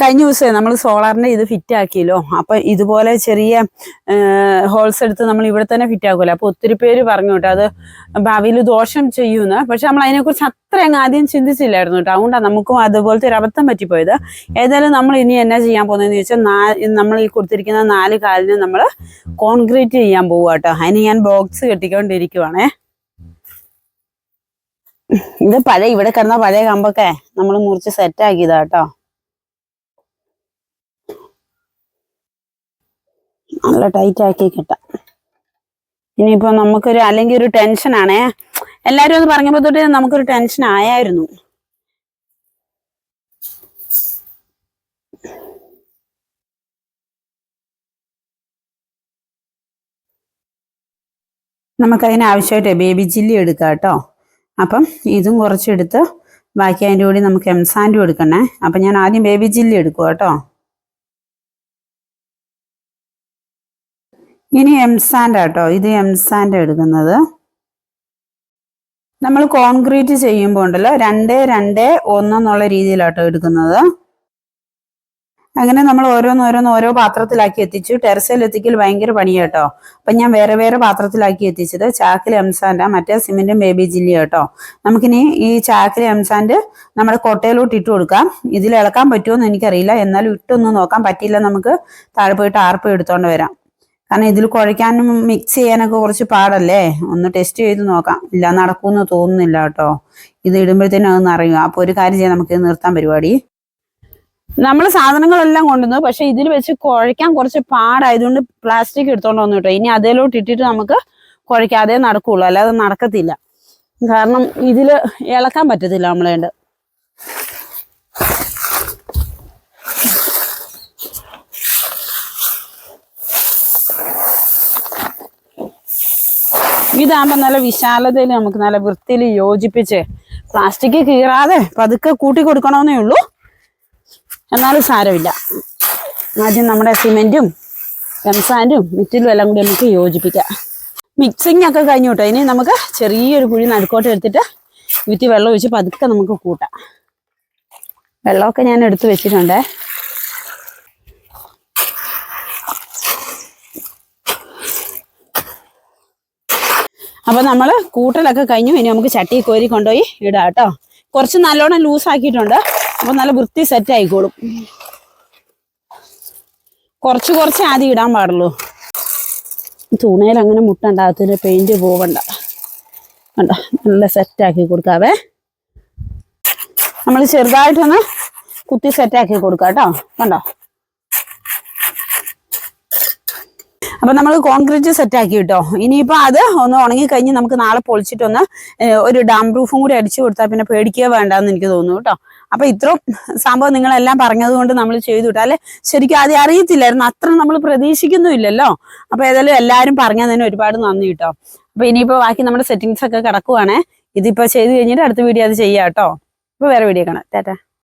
കഴിഞ്ഞ ദിവസമേ നമ്മൾ സോളാറിന്റെ ഇത് ഫിറ്റ് ആക്കിയല്ലോ. അപ്പൊ ഇതുപോലെ ചെറിയ ഹോൾസ് എടുത്ത് നമ്മൾ ഇവിടെ തന്നെ ഫിറ്റ് ആക്കുമല്ലോ അപ്പൊ ഒത്തിരി പേര് പറഞ്ഞു കേട്ടോ അത് ഭാവിയിൽ ദോഷം ചെയ്യുമെന്ന് പക്ഷെ നമ്മൾ അതിനെക്കുറിച്ച് അത്ര അങ്ങ് ആദ്യം ചിന്തിച്ചില്ലായിരുന്നു കേട്ടോ. അതുകൊണ്ടാണ് നമുക്കും അതുപോലത്തെ ഒരു അബദ്ധം പറ്റിപ്പോയത്. ഏതായാലും നമ്മൾ ഇനി എന്നാ ചെയ്യാൻ പോകുന്നതെന്ന് ചോദിച്ചാൽ നാ നമ്മൾ ഈ കൊടുത്തിരിക്കുന്ന നാല് കാലിന് നമ്മൾ കോൺക്രീറ്റ് ചെയ്യാൻ പോവുക കേട്ടോ. അതിന് ഞാൻ ബോക്സ് കെട്ടിക്കൊണ്ടിരിക്കുവാണേ. ഇത് പഴയ ഇവിടെ കിടന്ന പഴയ കമ്പൊക്കെ നമ്മൾ മുറിച്ച് സെറ്റ് ആക്കിയതാ കേട്ടോ നല്ല ടൈറ്റ് ആക്കി കിട്ടാം. ഇനിയിപ്പോ നമുക്കൊരു അല്ലെങ്കിൽ ഒരു ടെൻഷനാണേ എല്ലാരും അത് പറഞ്ഞപ്പോ തൊട്ട് നമുക്കൊരു ടെൻഷൻ ആയായിരുന്നു. നമുക്കതിനാവശ്യമായിട്ട് ബേബി ചില്ലി എടുക്കാം കേട്ടോ. അപ്പം ഇതും കുറച്ചെടുത്ത് ബാക്കി അതിന്റെ കൂടി നമുക്ക് എംസാൻഡും എടുക്കണേ അപ്പം ഞാൻ ആദ്യം ബേബി ചില്ലി എടുക്കുക കേട്ടോ. ഇനി എം സാൻഡ് ആട്ടോ. ഇത് എം സാൻഡ് എടുക്കുന്നത്. നമ്മൾ കോൺക്രീറ്റ് ചെയ്യുമ്പോൾ ഉണ്ടല്ലോ രണ്ട് രണ്ട് ഒന്ന് എന്നുള്ള രീതിയിലാട്ടോ എടുക്കുന്നത്. അങ്ങനെ നമ്മൾ ഓരോന്ന് ഓരോന്ന് ഓരോ പാത്രത്തിലാക്കി എത്തിച്ചു. ടെറസിൽ എത്തിക്കൽ ഭയങ്കര പണിയാട്ടോ. അപ്പം ഞാൻ വേറെ വേറെ പാത്രത്തിലാക്കി എത്തിച്ചത് ചാക്കിൽ എംസാൻഡാ മറ്റേ സിമെന്റും ബേബി ജില്ലി കേട്ടോ നമുക്കിനി ഈ ചാക്കിൽ എംസാൻഡ് നമ്മുടെ കൊട്ടയിലോട്ട് ഇട്ട് കൊടുക്കാം. ഇതിൽ ഇളക്കാൻ പറ്റുമോ എന്ന് എനിക്കറിയില്ല. എന്നാലും ഇട്ടൊന്നും നോക്കാൻ പറ്റിയില്ല. നമുക്ക് താഴെ പോയിട്ട് ആർപ്പ് എടുത്തോണ്ട് വരാം. കാരണം ഇതിൽ കുഴയ്ക്കാനും മിക്സ് ചെയ്യാനൊക്കെ കുറച്ച് പാടല്ലേ? ഒന്ന് ടെസ്റ്റ് ചെയ്ത് നോക്കാം. ഇല്ല നടക്കുമെന്ന് തോന്നുന്നില്ല കേട്ടോ. ഇത് ഇടുമ്പോഴത്തേനും അതൊന്ന് അറിയുക. അപ്പോൾ ഒരു കാര്യം ചെയ്യാം നമുക്ക് നിർത്താൻ പരിപാടി. നമ്മൾ സാധനങ്ങളെല്ലാം കൊണ്ടുവന്നു. പക്ഷെ ഇതിൽ വെച്ച് കുഴയ്ക്കാൻ കുറച്ച് പാടായതുകൊണ്ട് പ്ലാസ്റ്റിക് എടുത്തോണ്ട് വന്നു കേട്ടോ. ഇനി അതിലോട്ട് ഇട്ടിട്ട് നമുക്ക് കുഴയ്ക്കാതെ നടക്കുള്ളൂ. അല്ലാതെ നടക്കത്തില്ല. കാരണം ഇതിൽ ഇളക്കാൻ പറ്റത്തില്ല നമ്മളേണ്ട്. ഇതാകുമ്പോൾ നല്ല വിശാലതയിൽ നമുക്ക് നല്ല വൃത്തിയിൽ യോജിപ്പിച്ച് പ്ലാസ്റ്റിക് കീറാതെ പതുക്കെ കൂട്ടി കൊടുക്കണമെന്നേ ഉള്ളൂ. എന്നാലും സാരമില്ല. ആദ്യം നമ്മുടെ സിമെന്റും എംസാൻഡും മിറ്റിലും എല്ലാം കൂടി നമുക്ക് യോജിപ്പിക്കാം. മിക്സിങ് ഒക്കെ കഴിഞ്ഞു കേട്ടോ ഇനി നമുക്ക് ചെറിയൊരു കുഴി നടുക്കോട്ട് എടുത്തിട്ട് വിറ്റി വെള്ളം ഒഴിച്ച് പതുക്കെ നമുക്ക് കൂട്ടാം. വെള്ളമൊക്കെ ഞാൻ എടുത്ത് വെച്ചിട്ടുണ്ടേ. അപ്പൊ നമ്മൾ കൂട്ടലൊക്കെ കഴിഞ്ഞു. ഇനി നമുക്ക് ചട്ടി കോരി കൊണ്ടുപോയി ഇടാം കേട്ടോ. കുറച്ച് നല്ലോണം ലൂസ് ആക്കിയിട്ടുണ്ട്. അപ്പൊ നല്ല വൃത്തി സെറ്റ് ആയിക്കോളും. കുറച്ച് കുറച്ച് ആദ്യം ഇടാൻ പാടുള്ളൂ. തുണയിൽ അങ്ങനെ മുട്ടുണ്ടാകത്തില്ല പെയിന്റ് പോകണ്ട കണ്ടോ? നല്ല സെറ്റ് ആക്കി കൊടുക്കാവേ. നമ്മൾ ചെറുതായിട്ടൊന്ന് കുത്തി സെറ്റ് ആക്കി കൊടുക്കാം കേട്ടോ. കണ്ടോ? അപ്പൊ നമ്മൾ കോൺക്രീറ്റ് സെറ്റ് ആക്കി കിട്ടോ. ഇനിയിപ്പോ അത് ഒന്ന് ഉണങ്ങി കഴിഞ്ഞ് നമുക്ക് നാളെ പൊളിച്ചിട്ടൊന്ന് ഒരു ഡാം പ്രൂഫും കൂടി അടിച്ചു കൊടുത്താൽ പിന്നെ പേടിക്കുക വേണ്ടെന്ന് എനിക്ക് തോന്നുന്നു കേട്ടോ. അപ്പൊ ഇത്രയും സംഭവം നിങ്ങളെല്ലാം പറഞ്ഞത് കൊണ്ട് നമ്മൾ ചെയ്തു വിട്ടാ അല്ലെ? ശരിക്കും ആദ്യം അറിയത്തില്ലായിരുന്നു. അത്ര നമ്മൾ പ്രതീക്ഷിക്കുന്നുമില്ലല്ലോ അപ്പൊ ഏതായാലും എല്ലാവരും പറഞ്ഞതിന് ഒരുപാട് നന്ദി കേട്ടോ. അപ്പൊ ഇനിയിപ്പോ ബാക്കി നമ്മുടെ സെറ്റിങ്സ് ഒക്കെ കിടക്കുവാണേ. ഇതിപ്പോ ചെയ്ത് കഴിഞ്ഞിട്ട് അടുത്ത വീഡിയോ അത് ചെയ്യാം കേട്ടോ. അപ്പൊ വേറെ വീഡിയോ കാണാം. ടാറ്റാ.